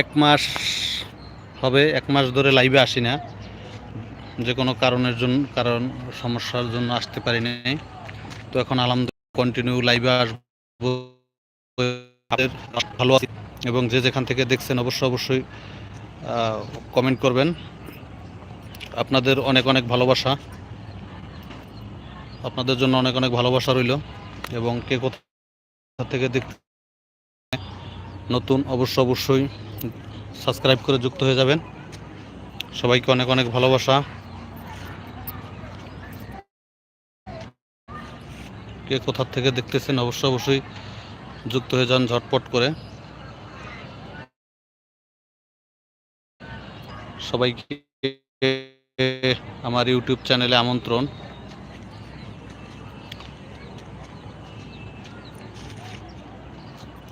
এক মাস হবে, এক মাস ধরে লাইভে আসি না। যে কোনো কারণের জন্য, কারণ সমস্যার জন্য আসতে পারি নাই তো এখন আলহামদুলিল্লাহ কন্টিনিউ লাইভে আসব। ভালো আছি এবং যে যেখান থেকে দেখছেন অবশ্যই অবশ্যই কমেন্ট করবেন। আপনাদের অনেক অনেক ভালোবাসা। আপনাদের জন্য অনেক অনেক ভালোবাসা রইল এবং কে কোথা থেকে দেখ নতুন, অবশ্য, অবশ্যই। সাবস্ক্রাইব করে যুক্ত হয়ে যাবেন। সবাইকে অনেক অনেক ভালোবাসা। কে কোথার থেকে দেখতেছেন অবশ্য অবশ্যই যুক্ত হয়ে যান ঝটপট করে। সবাইকে আমার ইউটিউব চ্যানেলে আমন্ত্রণ।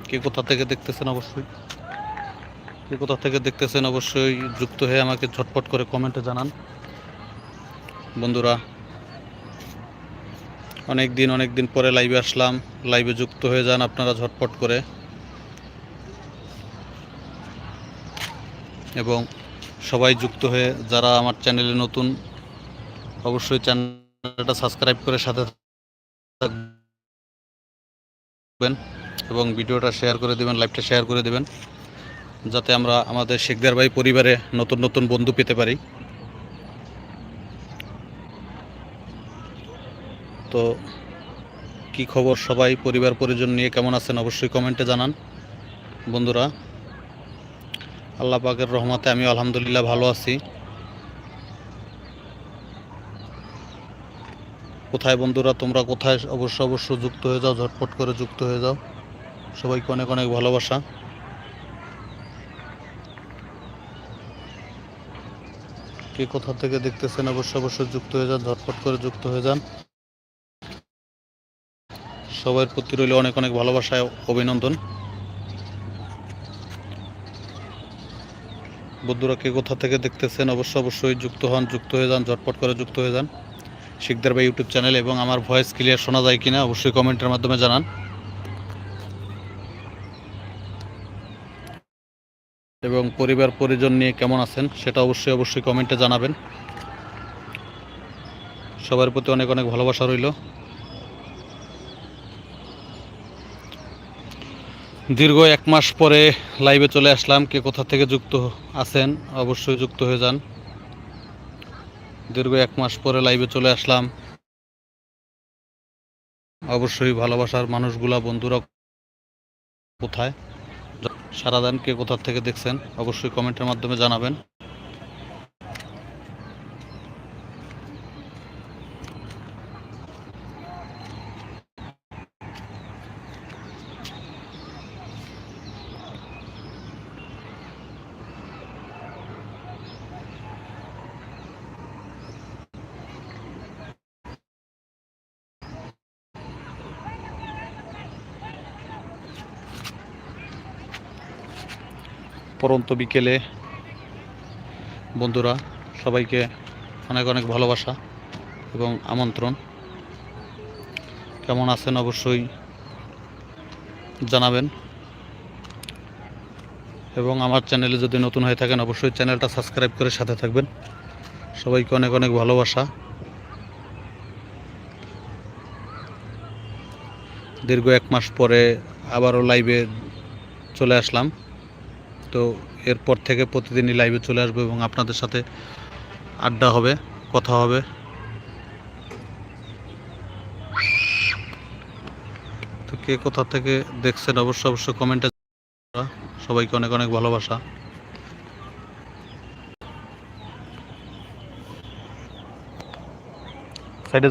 কে কোথা থেকে দেখতেছেন, অবশ্যই। কে কোথা থেকে দেখতেছেন অবশ্যই যুক্ত হয়ে আমাকে ঝটপট করে কমেন্টে জানান। বন্ধুরা অনেক দিন অনেক দিন পরে লাইভে আসলাম লাইভে যুক্ত হয়ে যান আপনারা ঝটপট করে। এবং সবাই যুক্ত হয়ে, যারা আমার চ্যানেলে নতুন, অবশ্যই চ্যানেলটা সাবস্ক্রাইব করে সাথে থাকবেন এবং ভিডিওটা শেয়ার করে দেবেন লাইভটা শেয়ার করে দেবেন। যাতে আমরা আমাদের শেখদার ভাই পরিবারে নতুন নতুন বন্ধু পেতে পারি। তো কি খবর সবাই? পরিবার পরিজন নিয়ে কেমন আছেন? অবশ্যই কমেন্টে জানান। বন্ধুরা, আল্লাহ পাকের রহমতে আমি আলহামদুলিল্লাহ ভালো আছি। কোথায় বন্ধুরা? তোমরা কোথায়? অবশ্য অবশ্য যুক্ত হয়ে যাও, ঝটপট করে যুক্ত হয়ে যাও। সবাইকে অনেক অনেক ভালোবাসা। কে কোথা থেকে দেখতেছেন? অবশ্য অবশ্যই যুক্ত হয়ে যান, ঝটপট করে যুক্ত হয়ে যান। সবার প্রতি রইল অনেক অনেক ভালোবাসা, অভিনন্দন। বন্ধুরা, কে কোথা থেকে দেখতেছেন? অবশ্য, অবশ্যই যুক্ত হন, যুক্ত হয়ে যান, ঝটপট করে যুক্ত হয়ে যান। শিকদার ভাই ইউটিউব চ্যানেল এবং আমার ভয়েস ক্লিয়ার শোনা যায় কিনা অবশ্যই কমেন্টের মাধ্যমে জানান। এবং পরিবার পরিজন নিয়ে কেমন আছেন সেটা অবশ্যই অবশ্যই কমেন্টে জানাবেন। সবার প্রতি অনেক অনেক ভালোবাসা রইল। দীর্ঘ এক মাস পরে লাইভে চলে আসলাম। কে কোথা থেকে যুক্ত আছেন অবশ্যই যুক্ত হয়ে যান। দীর্ঘ এক মাস পরে লাইভে চলে আসলাম। অবশ্যই ভালোবাসার মানুষগুলা, বন্ধুরা কোথায়? সারা কোথার থেকে দেখছেন অবশ্যই কমেন্টের মাধ্যমে জানাবেন। পরন্ত বিকেলে। বন্ধুরা, সবাইকে অনেক অনেক ভালোবাসা এবং আমন্ত্রণ। কেমন আছেন অবশ্যই জানাবেন। এবং আমার চ্যানেলে যদি নতুন হয়ে থাকেন, অবশ্যই চ্যানেলটা সাবস্ক্রাইব করে সাথে থাকবেন। সবাইকে অনেক অনেক ভালোবাসা। দীর্ঘ এক মাস পরে আবারও লাইভে চলে আসলাম। তো এরপর থেকে প্রতিদিনই লাইভে চলে আসব এবং আপনাদের সাথে আড্ডা হবে, কথা হবে। তো কে কোথা থেকে দেখছেন অবশ্য অবশ্য কমেন্টে সবাইকে অনেক অনেক ভালোবাসা। সাইডে